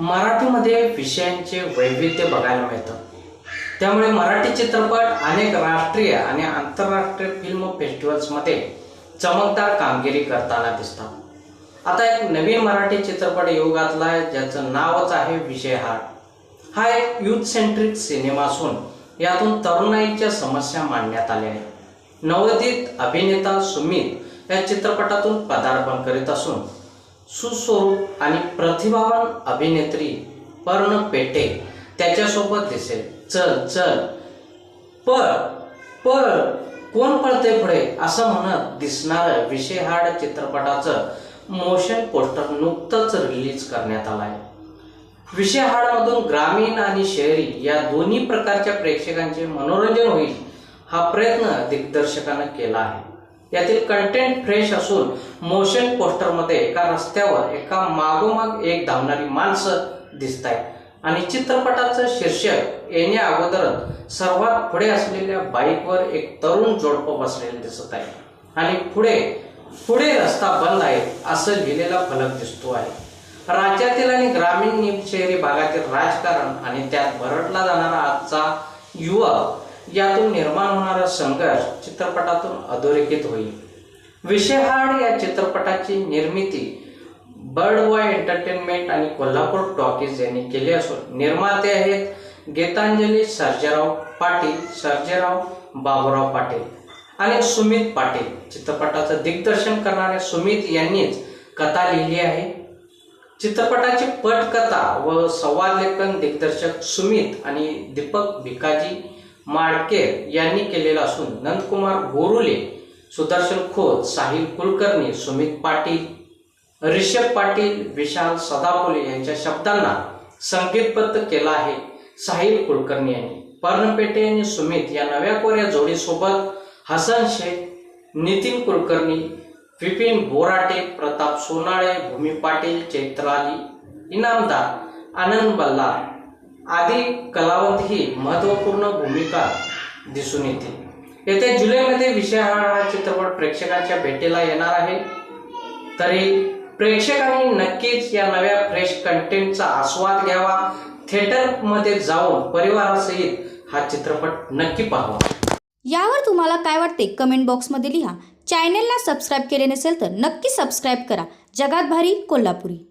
मराठीमध्ये विषयांचे वैविध्य बघायला मिळतं. त्यामुळे मराठी चित्रपट अनेक राष्ट्रीय आणि आंतरराष्ट्रीय फिल्म फेस्टिवल्समध्ये चमकदार कामगिरी करताना दिसतात. आता एक नवीन मराठी चित्रपट युगातला आहे, ज्याचं नावच आहे विषय हार हा एक युथ सेंट्रिक सिनेमा असून यातून तरुणाईच्या समस्या मांडण्यात आल्या आहेत. नवोदित अभिनेता सुमित या चित्रपटातून पदार्पण करीत असून सुस्वरूप आणि प्रतिभावान अभिनेत्री पर्ण पेटे त्याच्यासोबत दिसेल. चल चल. पळ पळ. कोण पळते पुढे? असं म्हणत दिसणारं विषय हाड चित्रपटाचं मोशन पोस्टर नुकतंच रिलीज करण्यात आलं आहे विषय हाडमधून ग्रामीण आणि शहरी या दोन्ही प्रकारच्या प्रेक्षकांचे मनोरंजन होईल हा प्रयत्न दिग्दर्शकानं केला आहे. यातील कंटेंट फ्रेश असून मोशन पोस्टरमध्ये एका रस्त्यावर एका मागोमाग एक धावणारी माणसं दिसत आहेत आणि चित्रपटाचं शीर्षक येण्या अगोदरच सर्वात पुढे असलेल्या बाईकवर एक तरुण जोडपं बसलेलं दिसत आहे आणि पुढे पुढे रस्ता बंद आहे असं लिहिलेला फलक दिसतो आहे. राज्यातील आणि ग्रामीण शहरी भागातील राजकारण आणि त्यात भरडला जाणारा आजचा युवा यातून निर्माण होणारा संघर्ष चित्रपटातून अधोरेखित होईल. विषयहाड या चित्रपटाची निर्मिती बर्ड बॉय एंटरटेनमेंट आणि कोल्हापूर टॉकीज यांनी केली असून निर्माते आहेत गीतांजली सर्जेराव पाटील सर्जेराव बाबूराव पाटील आणि सुमित पाटील. चित्रपटाचं दिग्दर्शन करणाऱ्या सुमित यांनीच कथा लिहिली आहे. चित्रपटाची पटकथा व संवाद लेखन दिग्दर्शक सुमित आणि दीपक भिकाजी माडकेर यांनी केलेला असून नंदकुमार बोरुले सुदर्शन खोत साहिल कुलकर्णी सुमित पाटील ऋषभ पाटील विशाल सदापोले यांच्या शब्दांना संगीतबद्ध केला आहे साहिल कुलकर्णी यांनी. पर्णपेटे आणि सुमित या नव्या कोऱ्या जोडीसोबत हसन शेख नितीन कुलकर्णी विपिन बोराटे प्रताप सोनाळे भूमी पाटील चैत्राली इनामदार आनंद बल्लार आदी कलावंत ही महत्त्वपूर्ण भूमिका दिसून येते. येत्या जुलैमध्ये विषय हा हा चित्रपट प्रेक्षकांच्या भेटीला येणार आहे. तरी प्रेक्षकांनी नक्कीच या नव्या फ्रेश कंटेंटचा आस्वाद घ्यावा. थिएटरमध्ये जाऊन परिवारासहित हा चित्रपट नक्की पाहावा. यावर तुम्हाला काय वाटते? कमेंट बॉक्समध्ये लिहा. चॅनेलला सबस्क्राईब केले नसेल तर नक्की सबस्क्राईब करा. जगात भारी कोल्हापुरी.